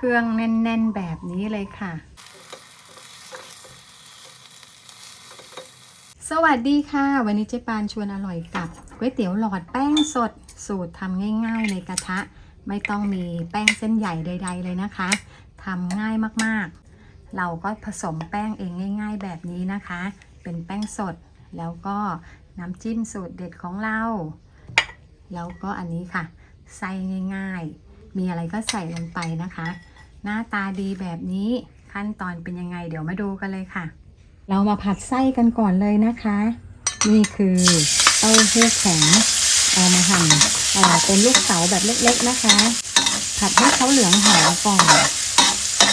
เครื่องแน่น ๆ แบบนี้เลยค่ะ สวัสดีค่ะ วันนี้เจ๊ปานชวนอร่อยกับก๋วยเตี๋ยวหลอดแป้งสด สูตรทำง่าย ๆ ในกระทะ ไม่ต้องมีแป้งเส้นใหญ่ใด ๆ เลยนะคะทำง่ายมากๆ เราก็ผสมแป้งเองง่าย ๆ แบบนี้นะคะ เป็นแป้งสดแล้วก็น้ำจิ้มสูตรเด็ดของเรา แล้วก็อันนี้ค่ะไส้ง่าย ๆ มีอะไรก็ใส่ลงไปนะคะ หน้าตาดีแบบนี้ขั้นตอนเป็นยังไงเดี๋ยวมาดูกันเลยค่ะ เรามาผัดไส้กันก่อนเลยนะคะ นี่คือเต้าหู้แข็งเอามาหั่นเป็นลูกเต๋าแบบเล็กๆนะคะ ผัดให้เขาเหลืองหอมก่อน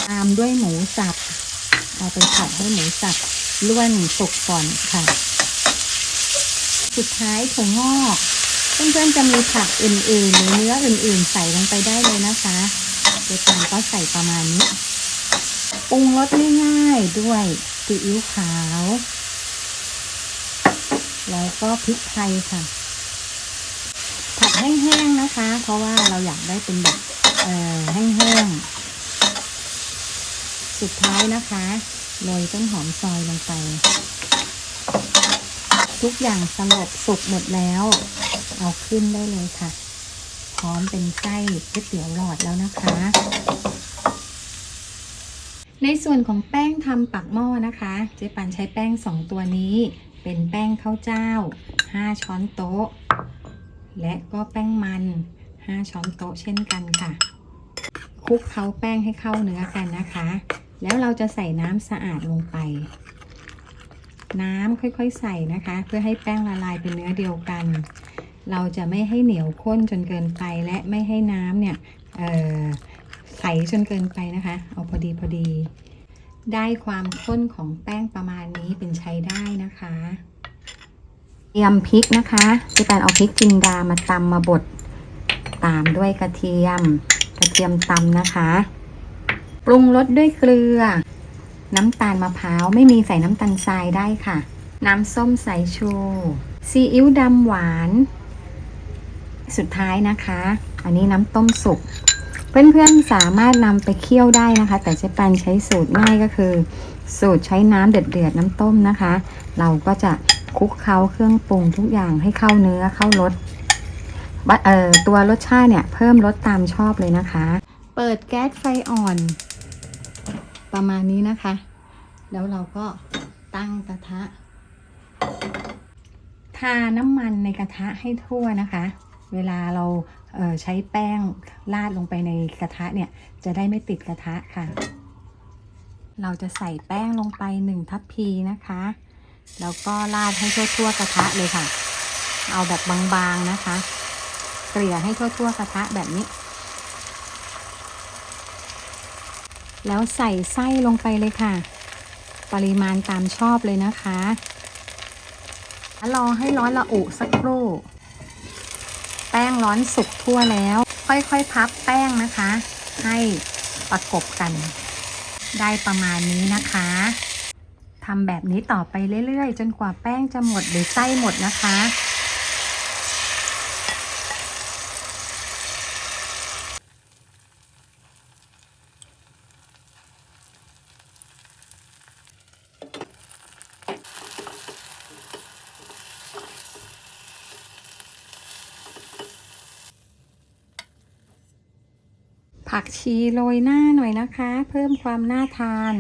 ตามด้วยหมูสับเอาไปผัดให้หมูสับล้วนสุกก่อนค่ะ สุดท้ายถั่วงอก เพื่อนๆจะมีผักอื่นๆ หรือเนื้ออื่นๆ ใส่ลงไปได้เลยนะคะโดยการก็ใส่ประมาณนี้ปรุงรสง่ายๆด้วยซีอิ๊วขาว แล้วก็พริกไทยค่ะ ผัดแห้งๆนะคะ เพราะว่าเราอยากได้เป็นแบบเอ่อแห้งๆสุดท้ายนะคะโรยต้นหอมซอยลงไป ทุกอย่างสงบสุกหมดแล้ว เอาขึ้นได้เลยค่ะ พร้อมเป็นไส้ก๋วยเตี๋ยวหลอดแล้วนะคะ ในส่วนของแป้งทำปักหม้อนะคะ เจ๊ปันใช้แป้ง 2 ตัวนี้ เป็นแป้งข้าวเจ้า 5 ช้อนโต๊ะ และก็แป้งมัน 5 ช้อนโต๊ะเช่นกันค่ะคลุกเคล้าแป้งให้เข้าเนื้อกันนะคะ แล้วเราจะใส่น้ำสะอาดลงไป น้ำค่อยๆใส่นะคะ เพื่อให้แป้งละลายเป็นเนื้อเดียวกัน เราจะไม่ให้เหนียวข้นจนเกินไปและไม่ให้น้ำเนี่ยใสจนเกินไปนะคะ เอาพอดีพอดี ได้ความข้นของแป้งประมาณนี้เป็นใช้ได้นะคะเตรียมพริกนะคะจะแปนเอาพริกจินดามาตำมาบดตามด้วยกระเทียม กระเทียมตำนะคะ ปรุงรสด้วยเกลือ น้ำตาลมะพร้าวไม่มีใส่น้ำตาลทรายได้ค่ะ น้ำส้มสายชูซีอิ๊วดำหวาน สุดท้ายนะคะ อันนี้น้ำต้มสุก เพื่อนๆสามารถนำไปเคี่ยวได้นะคะ แต่เจ๊ปันใช้สูตรง่ายก็คือ สูตรใช้น้ำเดือดๆน้ำต้มนะคะ เราก็จะคลุกเคล้าเครื่องปรุงทุกอย่างให้เข้าเนื้อเข้ารสตัวรสชาติเนี่ยเพิ่มรสตามชอบเลยนะคะ เปิดแก๊สไฟอ่อน ประมาณนี้นะคะ แล้วเราก็ตั้งกระทะ ทาน้ำมันในกระทะให้ทั่วนะคะ เวลาเราเใช้แป้งราดลงไปในกระทะเนี่ย จะได้ไม่ติดกระทะค่ะ เราจะใส่แป้งลงไปหนึ่งทัพพีนะคะ แล้วก็ราดให้ทั่วๆกระทะเลยค่ะ เอาแบบบางๆนะคะ เกลี่ยให้ทั่วๆกระทะแบบนี้ แล้วใส่ไส้ลงไปเลยค่ะ ปริมาณตามชอบเลยนะคะรอให้ร้อนละอุสักครู่ แป้งร้อนสุกทั่วแล้ว ค่อยๆ พับแป้งนะคะ ให้ประกบกัน ได้ประมาณนี้นะคะทำแบบนี้ต่อไปเรื่อยๆ จนกว่าแป้งจะหมดหรือไส้หมดนะคะ ผักชีโรยหน้าหน่อยนะคะ เพิ่มความน่าทาน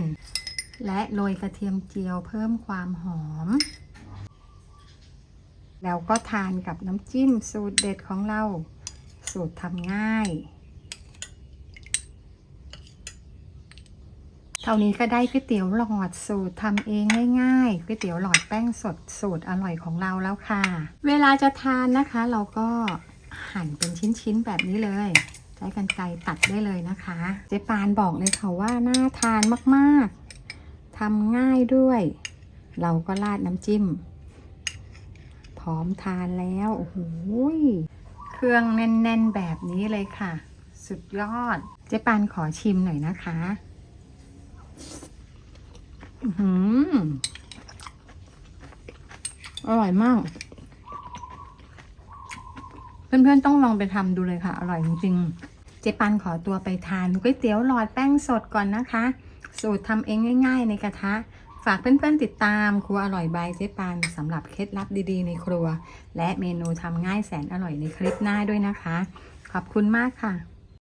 และโรยกระเทียมเจียวเพิ่มความหอม แล้วก็ทานกับน้ำจิ้มสูตรเด็ดของเรา สูตรทำง่าย เท่านี้ก็ได้ก๋วยเตี๋ยวหลอดสูตรทำเองง่ายๆก๋วยเตี๋ยวหลอดแป้งสดสูตรอร่อยของเราแล้วค่ะ เวลาจะทานนะคะเราก็หั่นเป็นชิ้นๆแบบนี้เลย ใช้กันไกรตัดได้เลยนะคะ เจ๊ปานบอกเลยค่ะว่าน่าทานมากๆทำง่ายด้วย เราก็ราดน้ำจิ้ม พร้อมทานแล้ว โอ้โหเครื่องแน่น ๆ แบบนี้เลยค่ะ สุดยอด เจ๊ปานขอชิมหน่อยนะคะอื้อหืออร่อยมาก เพื่อนๆต้องลองไปทำดูเลยค่ะ อร่อยจริงๆ เจปันขอตัวไปทานก๋วยเตี๋ยวหลอดแป้งสดก่อนนะคะ สูตรทำเองง่าย ๆ ในกระทะ ฝากเพื่อนๆติดตามครัวอร่อยบายเจ๊ปันสำหรับเคล็ดลับดีๆ ในครัว และเมนูทำง่ายแสนอร่อยในคลิปหน้าด้วยนะคะ ขอบคุณมากค่ะ